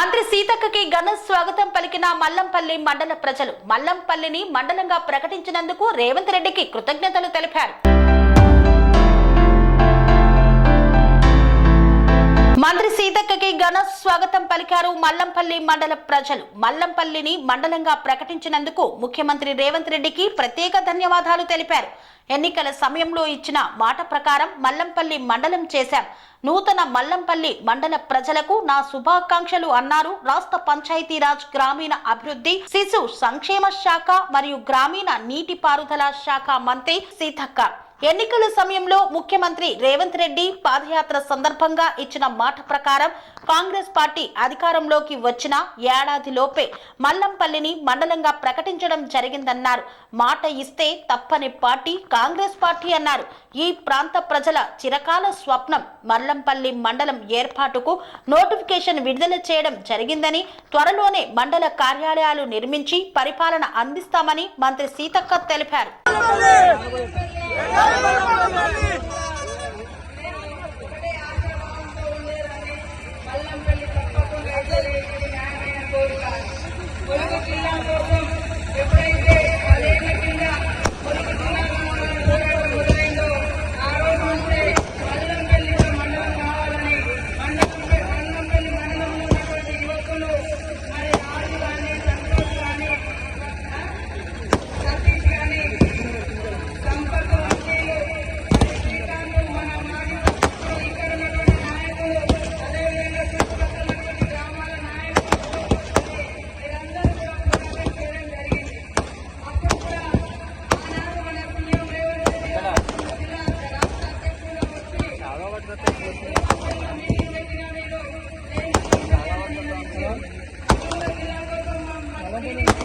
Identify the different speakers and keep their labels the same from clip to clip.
Speaker 1: మంత్రి సీతక్కకి ఘన స్వాగతం పలికిన మల్లంపల్లి మండల ప్రజలు. మల్లంపల్లిని మండలంగా ప్రకటించినందుకు రేవంత్ రెడ్డికి కృతజ్ఞతలు తెలిపారు. సీతక్కకి ఘన స్వాగతం పలికారు మల్లంపల్లి మండల ప్రజలు. మల్లంపల్లిని మండలంగా ప్రకటించినందుకు ముఖ్యమంత్రి రేవంత్ రెడ్డికి ప్రత్యేక ధన్యవాదాలు తెలిపారు. ఎన్నికల సమయంలో ఇచ్చిన మాట ప్రకారం మల్లంపల్లి మండలం చేశాం. నూతన మల్లంపల్లి మండల ప్రజలకు నా శుభాకాంక్షలు అన్నారు రాష్ట్ర పంచాయతీరాజ్ గ్రామీణ అభివృద్ధి శిశు సంక్షేమ శాఖ మరియు గ్రామీణ నీటిపారుదల శాఖ మంత్రి సీతక్క. ఎన్నికల సమయంలో ముఖ్యమంత్రి రేవంత్ రెడ్డి పాదయాత్ర సందర్భంగా ఇచ్చిన మాట ప్రకారం కాంగ్రెస్ పార్టీ అధికారంలోకి వచ్చిన ఏడాదిలోపే మల్లంపల్లిని మండలంగా ప్రకటించడం జరిగిందన్నారు. మాట ఇస్తే తప్పని పార్టీ కాంగ్రెస్ పార్టీ అన్నారు. ఈ ప్రాంత ప్రజల చిరకాల స్వప్నం మల్లంపల్లి మండలం ఏర్పాటుకు నోటిఫికేషన్ విడుదల చేయడం జరిగిందని త్వరలోనే మండల కార్యాలయాలు నిర్మించి పరిపాలన అందిస్తామని మంత్రి సీతక్క తెలిపారు.
Speaker 2: வல்லம் பள்ளி தப்ப கொண்டு ஒழுங்கு இல்லாமல்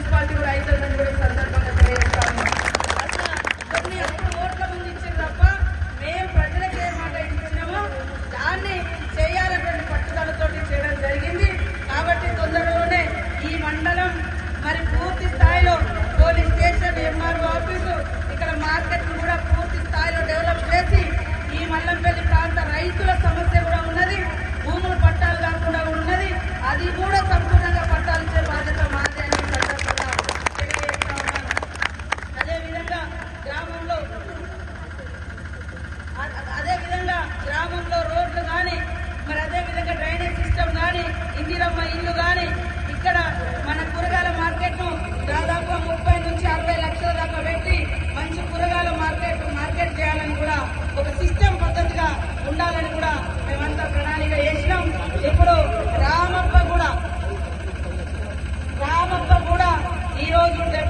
Speaker 2: municipal de Uraí Gracias.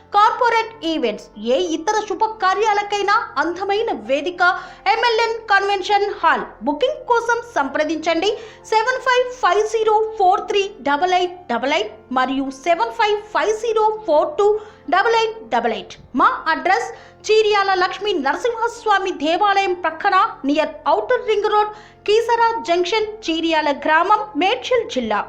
Speaker 1: corporate events ఏ ఇతర శుభకార్యాలకైనా అందమైన వేదిక ఎంఎల్ఎన్ కన్వెన్షన్ హాల్ బుకింగ్ కోసం సంప్రదించండి. Seven five five zero four three double eight double eight మరియు seven five five zero four two double eight double eight మా అడ్రస్ చీర్యాల లక్ష్మీ నరసింహస్వామి దేవాలయం ప్రక్కన near outer ring road Keesara junction Cheeryal గ్రామం మేడ్చల్ జిల్లా.